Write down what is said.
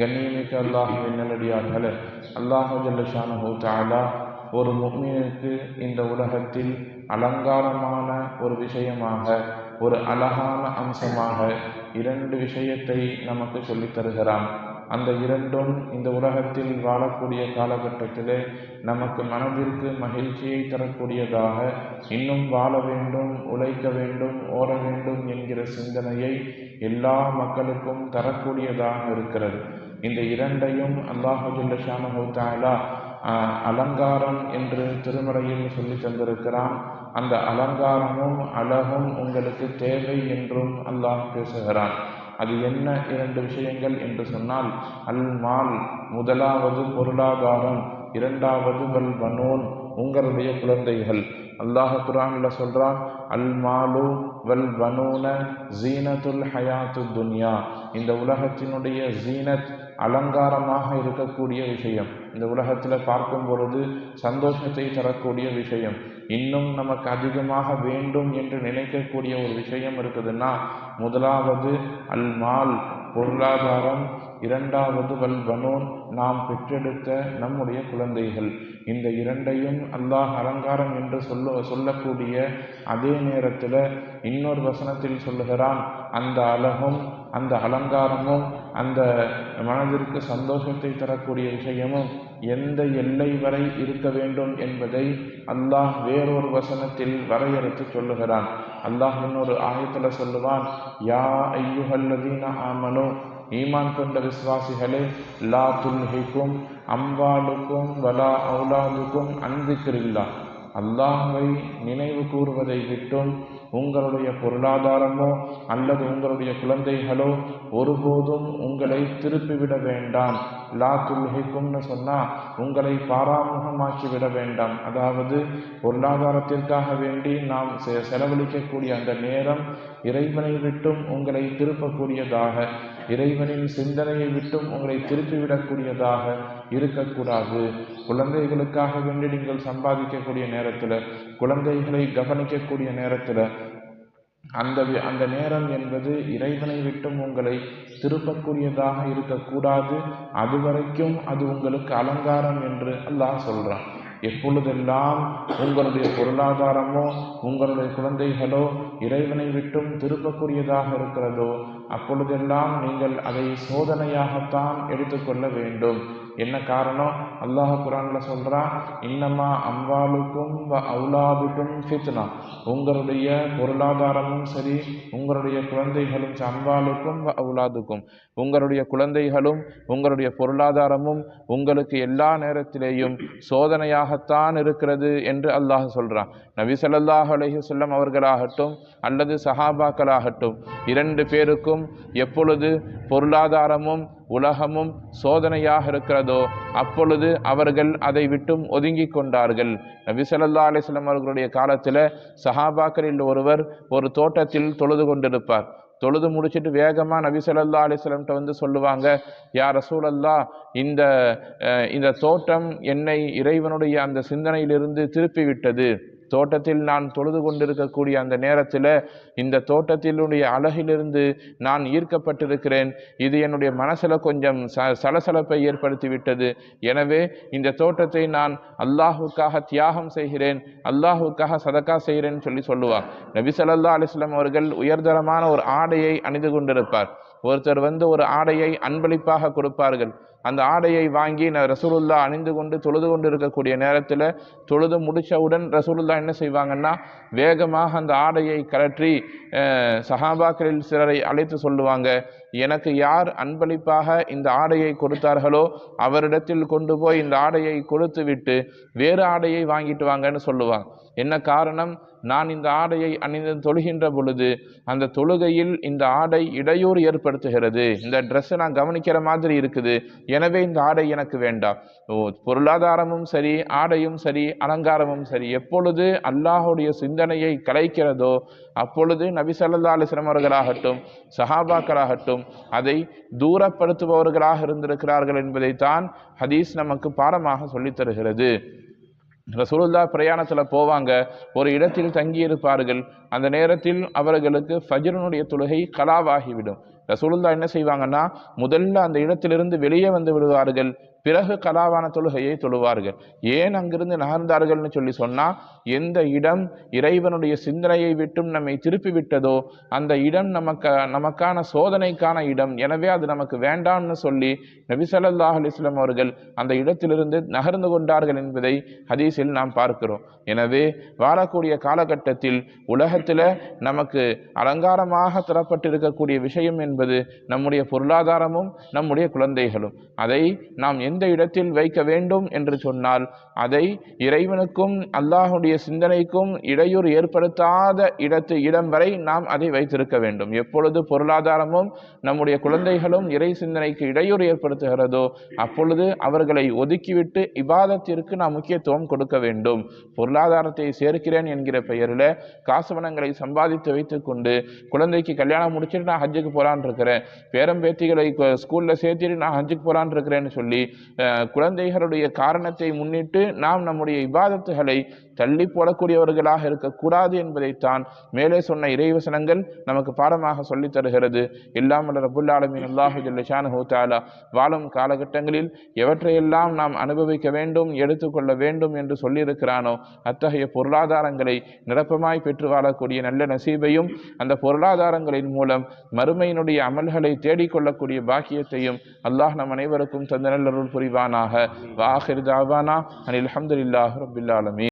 கண்ணியமிக்க அல்லாஹுவின் நல்லடியார்களே அல்லாஹு ஜல்லஷானஹு தாலா ஒரு முக்மீனுக்கு இந்த உலகத்தில் அலங்காரமான ஒரு விஷயமாக ஒரு அழகான அம்சமாக இரண்டு விஷயத்தை நமக்கு சொல்லித் தருகிறான். அந்த இரண்டும் இந்த உலகத்தில் வாழக்கூடிய காலகட்டத்திலே நமக்கு மனதிற்கு மகிழ்ச்சியை தரக்கூடியதாக இன்னும் வாழ வேண்டும் உழைக்க வேண்டும் ஓட வேண்டும் என்கிற சிந்தனையை எல்லா மக்களுக்கும் தரக்கூடியதாக இருக்கிறது. இந்த இரண்டையும் அல்லாஹுல்லானு தாலா அலங்காரம் என்று திருமறையில் சொல்லி தந்திருக்கிறான். அந்த அலங்காரமும் அழகும் உங்களுக்கு தேவை என்றும் அல்லாஹ் பேசுகிறான். அது என்ன இரண்டு விஷயங்கள் என்று சொன்னால் அல் மால் முதலாவது பொருளாதாரம் இரண்டாவது வல் பனோன் உங்களுடைய குழந்தைகள். அல்லாஹ் குரான்ல சொல்றான் அல் மாலு வல் பனூன ஜீனத்துல் ஹயாத்து துன்யா. இந்த உலகத்தினுடைய ஜீனத் அலங்காரமாக இருக்கக்கூடிய விஷயம். இந்த உலகத்தில் பார்க்கும் பொழுது சந்தோஷத்தை தரக்கூடிய விஷயம். இன்னும் நமக்கு அதிகமாக வேண்டும் என்று நினைக்கக்கூடிய ஒரு விஷயம் இருக்குதுன்னா முதலாவது அல்மால் பொருளாதாரம் இரண்டாவது வல் நாம் பெற்றெடுத்த நம்முடைய குழந்தைகள். இந்த இரண்டையும் அல்லாஹ் அலங்காரம் என்று சொல்ல சொல்லக்கூடிய அதே நேரத்தில் இன்னொரு வசனத்தில் சொல்லுகிறான் அந்த அழகும் அந்த அலங்காரமும் அந்த மனதிற்கு சந்தோஷத்தை தரக்கூடிய விஷயமும் எந்த எல்லை வரை இருக்க வேண்டும் என்பதை அல்லாஹ் வேறொரு வசனத்தில் வரையறுத்து சொல்லுகிறான். அல்லாஹ் இன்னொரு ஆயத்தில் சொல்லுவான் யா ஐயுஹல்லதீன ஆமனோ ஈமான் கொண்ட விசுவாசிகளே லா துல்ஹிக்கும் அம்பாலுக்கும் வலா அவுலாதுக்கும் அன்பிக்கிறில்லா அல்லாஹை நினைவு கூறுவதை விட்டும் உங்களுடைய பொருளாதாரமோ அல்லது உங்களுடைய குழந்தைகளோ ஒருபோதும் உங்களை திருப்பிவிட வேண்டாம். லா துல்ஹிக்கும்னு சொன்னால் உங்களை பாராமுகமாக்கி விட வேண்டாம். அதாவது பொருளாதாரத்திற்காக வேண்டி நாம் செலவழிக்கக்கூடிய அந்த நேரம் இறைவனை விட்டும் உங்களை திருப்பக்கூடியதாக. இறைவனின் சிந்தனையை விட்டும் உங்களை திருப்பிவிடக்கூடியதாக இருக்கக்கூடாது. குழந்தைகளுக்காக வேண்டி நீங்கள் சம்பாதிக்கக்கூடிய நேரத்தில் குழந்தைகளை கவனிக்கக்கூடிய நேரத்தில் அந்த அந்த நேரம் என்பது இறைவனை விட்டும் உங்களை திருப்பக்கூடியதாக இருக்கக்கூடாது. அதுவரைக்கும் அது உங்களுக்கு அலங்காரம் என்று அல்லாஹ் சொல்கிறான் எப்பொழுதெல்லாம் உங்களுடைய பொருளாதாரமோ உங்களுடைய குழந்தைகளோ இறைவனை விட்டும் திருப்பக்கூடியதாக இருக்கிறதோ அப்பொழுதெல்லாம் நீங்கள் அதை சோதனையாகத்தான் எடுத்துக்கொள்ள வேண்டும். என்ன காரணம்? அல்லாஹ் குரான்ல சொல்றான் இன்னமா அம்பாலுக்கும் அவுலாதுக்கும் ஃபித்னா. உங்களுடைய பொருளாதாரமும் சரி உங்களுடைய குழந்தைகளும் அம்பாலுக்கும் அவுலாதுக்கும். உங்களுடைய குழந்தைகளும் உங்களுடைய பொருளாதாரமும் உங்களுக்கு எல்லா நேரத்திலேயும் சோதனையாகத்தான் இருக்கிறது என்று அல்லாஹ் சொல்றான் நபி சல்லாஹ் அலஹி சொல்லம் அவர்களாகட்டும் அல்லது சஹாபாக்களாகட்டும் இரண்டு பேருக்கும் எப்பொழுது பொருளாதாரமும் உலகமும் சோதனையாக இருக்கிறதோ அப்பொழுது அவர்கள் அதை விட்டும் ஒதுங்கி கொண்டார்கள். நபி சல்லா அலிஸ்லாம் அவர்களுடைய காலத்தில் சஹாபாக்களில் ஒருவர் ஒரு தோட்டத்தில் தொழுது கொண்டிருப்பார். தொழுது முடிச்சுட்டு வேகமாக நபி சொல்லல்லா அலிஸ்லம்கிட்ட வந்து சொல்லுவாங்க யார் ரசூலல்லா இந்த இந்த தோட்டம் என்னை இறைவனுடைய அந்த சிந்தனையிலிருந்து திருப்பி விட்டது. தோட்டத்தில் நான் தொழுது கொண்டிருக்கக்கூடிய அந்த நேரத்தில் இந்த தோட்டத்தினுடைய அழகிலிருந்து நான் ஈர்க்கப்பட்டிருக்கிறேன். இது என்னுடைய மனசில் கொஞ்சம் ச சலசலப்பை ஏற்படுத்தி விட்டது எனவே இந்த தோட்டத்தை நான் அல்லாஹுக்காக தியாகம் செய்கிறேன் அல்லாஹுக்காக சதக்கா செய்கிறேன்னு சொல்லி சொல்லுவார். நபி சல்லா அலிஸ்லாம் அவர்கள் உயர்தரமான ஒரு ஆடையை அணிந்து கொண்டிருப்பார். ஒருத்தர் வந்து ஒரு ஆடையை அன்பளிப்பாக கொடுப்பார்கள். அந்த ஆடையை வாங்கி நான் ரசூலுல்லா அணிந்து கொண்டு தொழுது கொண்டு இருக்கக்கூடிய நேரத்தில் தொழுது முடித்தவுடன் ரசூலுல்லா என்ன செய்வாங்கன்னா வேகமாக அந்த ஆடையை கலற்றி சஹாபாக்களில் சிலரை அழைத்து சொல்லுவாங்க. எனக்கு யார் அன்பளிப்பாக இந்த ஆடையை கொடுத்தார்களோ அவரிடத்தில் கொண்டு போய் இந்த ஆடையை கொடுத்து விட்டு வேறு ஆடையை வாங்கிட்டு வாங்கன்னு சொல்லுவாங்க. என்ன காரணம்? நான் இந்த ஆடையை அணிந்து தொழுகின்ற பொழுது அந்த தொழுகையில் இந்த ஆடை இடையூறு ஏற்படுத்துகிறது. இந்த ட்ரெஸ்ஸை நான் கவனிக்கிற மாதிரி இருக்குது. எனவே இந்த ஆடை எனக்கு வேண்டாம் ஓ பொருளாதாரமும் சரி ஆடையும் சரி அலங்காரமும் சரி எப்பொழுது அல்லாஹுடைய சிந்தனையை கலைக்கிறதோ அப்பொழுது நபி சல்லா சஹாபாக்களாகட்டும் அதை தூரப்படுத்துபவர்களாக இருந்திருக்கிறார்கள் என்பதைத்தான் ஹதீஸ் நமக்கு பாடமாக சொல்லித் தருகிறது ரசூலுல்லா பிரயாணத்தில் போவாங்க. ஒரு இடத்தில் தங்கியிருப்பார்கள். அந்த நேரத்தில் அவர்களுக்கு ஃபஜ்ரனுடைய தொழுகை கலாவாகிவிடும். ரசூலுல்லா என்ன செய்வாங்கன்னா முதல்ல அந்த இடத்திலிருந்து வெளியே வந்து விடுவார்கள். பிறகு கலாவான தொழுகையை தொழுவார்கள். ஏன் அங்கிருந்து நகர்ந்தார்கள்னு சொல்லி சொன்னால் எந்த இடம் இறைவனுடைய சிந்தனையை விட்டும் நம்மை திருப்பி விட்டதோ அந்த இடம் நமக்கு நமக்கான சோதனைக்கான இடம் எனவே அது நமக்கு வேண்டாம்னு சொல்லி நபிசல்லாஹ் அலிஸ்லாம் அவர்கள் அந்த இடத்திலிருந்து நகர்ந்து கொண்டார்கள் என்பதை ஹதீஸில் நாம் பார்க்கிறோம். எனவே வாழக்கூடிய காலகட்டத்தில் உலகத்தில் நமக்கு அலங்காரமாக தரப்பட்டிருக்கக்கூடிய விஷயம் என்பது நம்முடைய பொருளாதாரமும் நம்முடைய குழந்தைகளும். அதை நாம் எந்த இடத்தில் வைக்க வேண்டும் என்று சொன்னால் அதை இறைவனுக்கும் அல்லாஹுடைய சிந்தனைக்கும் இடையூறு ஏற்படுத்தாத இடத்து இடம் வரை நாம் அதை வைத்திருக்க வேண்டும். எப்பொழுது பொருளாதாரமும் நம்முடைய குழந்தைகளும் இறை சிந்தனைக்கு இடையூறு ஏற்படுத்துகிறதோ அப்பொழுது அவர்களை ஒதுக்கிவிட்டு இபாதத்திற்கு நாம் முக்கியத்துவம் கொடுக்க வேண்டும். பொருளாதாரத்தை சேர்க்கிறேன் என்கிற பெயரில் காசுவனங்களை சம்பாதித்து வைத்துக்கொண்டு குழந்தைக்கு கல்யாணம் முடிச்சுட்டு நான் ஹஜ்ஜுக்கு போகலான் இருக்கிறேன் பேரம்பேத்திகளை ஸ்கூலில் சேர்த்துட்டு நான் ஹஜ்ஜுக்கு போகலான் இருக்கிறேன்னு சொல்லி குழந்தைகளுடைய காரணத்தை முன்னிட்டு நாம் நம்முடைய இபாதத்துகளை தள்ளி போடக்கூடியவர்களாக இருக்கக்கூடாது என்பதைத்தான் மேலே சொன்ன இறைவசனங்கள் நமக்கு பாடமாக சொல்லித் தருகிறது. இல்லாமல் ரபுல்லாலமின் ஆலமீன் அல்லாஹு ஜல்லஷானஹு வாழும் காலகட்டங்களில் எவற்றையெல்லாம் நாம் அனுபவிக்க வேண்டும் எடுத்துக்கொள்ள வேண்டும் என்று சொல்லியிருக்கிறானோ அத்தகைய பொருளாதாரங்களை நிரப்பமாய் பெற்று வாழக்கூடிய நல்ல நசீபையும் அந்த பொருளாதாரங்களின் மூலம் மறுமையினுடைய அமல்களை தேடிக்கொள்ளக்கூடிய பாக்கியத்தையும் அல்லாஹ் நம் அனைவருக்கும் தந்த நல்லருள் புரிவானாக. வாஹிர் தாவானா அனில் அஹமதுல்லாஹ் ரப்பில்